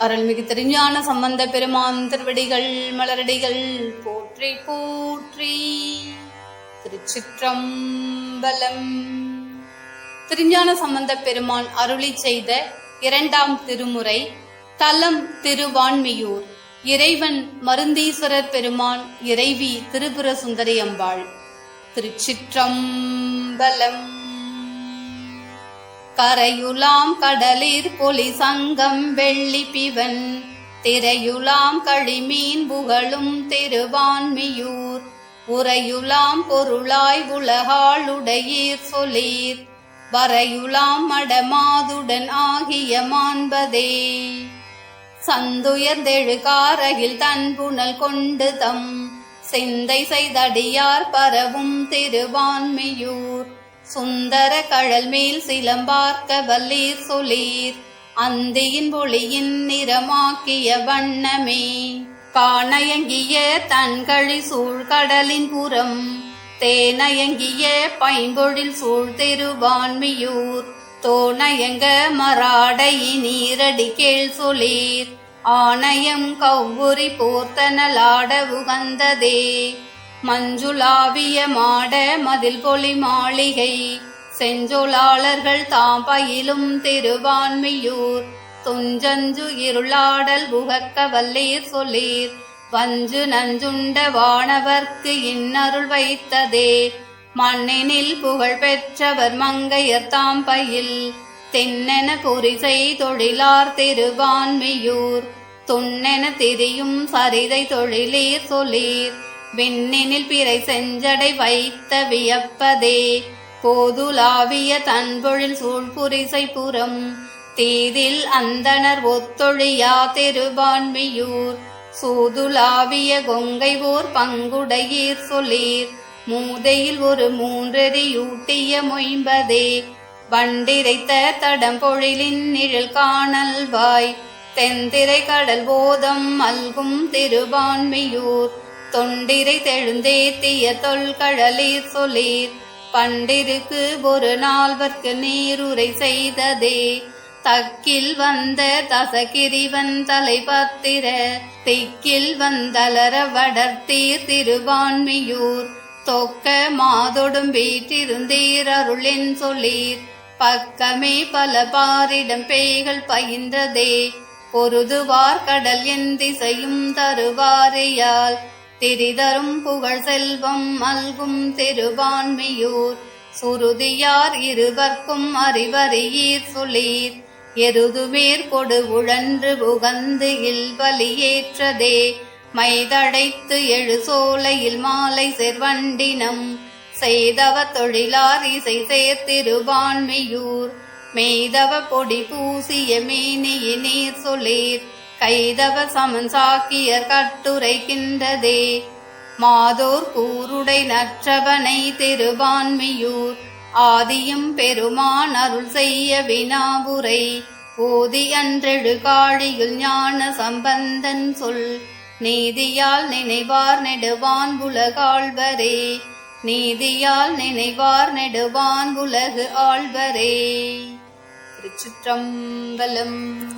அருள்மிகு திருஞான சம்பந்த பெருமான் திருவடிகள் மலரடிகள் போற்றி போற்றி. திருச்சிற்றம்பலம். திருஞான சம்பந்த பெருமான் அருளி செய்த இரண்டாம் திருமுறை தலம் திருவான்மியூர் இறைவன் மருந்தீஸ்வரர் பெருமான் இறைவி திருபுர சுந்தரி அம்பாள். திருச்சிற்றம்பலம். கரையுலாம் கடலிற் பொலி சங்கம் வெள்ளி பிவன். திரையுலாம் களிமீன் புகழும் திருவான்மியூர் உரையுலாம் பொருளாய் உலகாளுடையீர் சொல்லீர். வரையுலாம் மடமாதுடன் ஆகிய மாண்பதே. சந்துயர்ந்தெழுகாரகில் தன் புனல் கொண்டு தம். சிந்தை செய்தடியார் பரவும் திருவான்மியூர் சுந்தர கழல் மேல் சிலம்பார்க்க வல்லீர் சொலீர் அந்தியின் ஒளியின் நிறமாக்கிய வண்ணமே. காணயங்கிய தன்கழி சூழ்கடலின் புறம். தேனயங்கிய பைம்பொழில் சூழ் திருவான்மியூர் தோணயங்க மராடை நீரடி கேள் சொலீர் ஆணையம் கவ்வுரி போர்த்தனலாட உகந்ததே. மஞ்சுளாவிய மாட மதில் பொலி மாளிகை செஞ்சொலாளர்கள் தாம் பயிலும் திருவான்மியூர். துஞ்சஞ்சு இருளாடல் புகக்க வல்லீர் சொல்லீர் வஞ்சு நஞ்சுண்ட வானவர்க்கு இன்னருள் வைத்ததே. மண்ணினில் புகழ் பெற்றவர் மங்கையர் தாம் பயில் தென்னென பொரிசை தொழிலார் திருவான்மியூர். துண்ணென திரியும் சரிதை தொழிலீர் சொல்லீர் விண்ணினில் பிறை செஞ்சடை வைத்த வியப்பதே. போதுலாவிய தன்பொழில் சூழ்புரிசை புறம் தீதில் அந்தனர் ஒத்தொழியா திருவான்மியூர் சூதுலாவிய கொங்கை ஓர் பங்குடையீர் சொல்லீர் மூதையில் ஒரு மூன்றெறியூட்டிய மொயம்பதே. வண்டிரைத்த தடம்பொழிலின் நிழல் காணல் வாய் தென்திரை கடல் போதம் மல்கும் திருவான்மியூர் தொண்டிரை தெழுந்தேத்திய தொல்கழலீர் சொல்லிர். பண்டிருக்கு ஒரு நால்வர்க்கு நீருரை செய்ததே. தக்கில் வந்த தசகிரிவன் தலைபத்திர திக்கில் வந்தலர வடர்த்தீர் திருவான்மியூர். தொக்க மாதொடும் வீற்றிருந்தீர் அருளின் சொல்லீர். பக்கமே பல பாரிடம் பேய்கள் பயின்றதே. பொருதுவார் கடல் என் திசையும் தருவாரையால். திரிதரும் புகழ் செல்வம் மல்கும் திருவான்மியூர். சுருதியார் இருவர்க்கும் அறிவறியீர் சுளீர் எருதுமேற் கொடு உழன்று புகந்து இல்வலியேற்றதே. மைதடைத்து எழு சோலையில் மாலை செர்வண்டினம். செய்தவ தொழிலார் இசை சேர்த்திருவான்மையூர் மெய்தவ பொடி பூசிய மேனியினீர் சொல்லீர். கைதவ சமன் சாக்கியர் கட்டுரைக்கின்றதே. மாதோர் கூருடை நற்றவனை திருவான்மியூர். ஆதியும் பெருமான் அருள் செய்ய வினாவுரை. ஓதி அன்றெழு காழியில் ஞான சம்பந்தன் சொல். நீதியால் நினைவார் நெடுவான் உலகாழ்வரே. நீதியால் நினைவார் நெடுவான் உலகு ஆழ்வரே. திருச்சிற்றம்பலம்.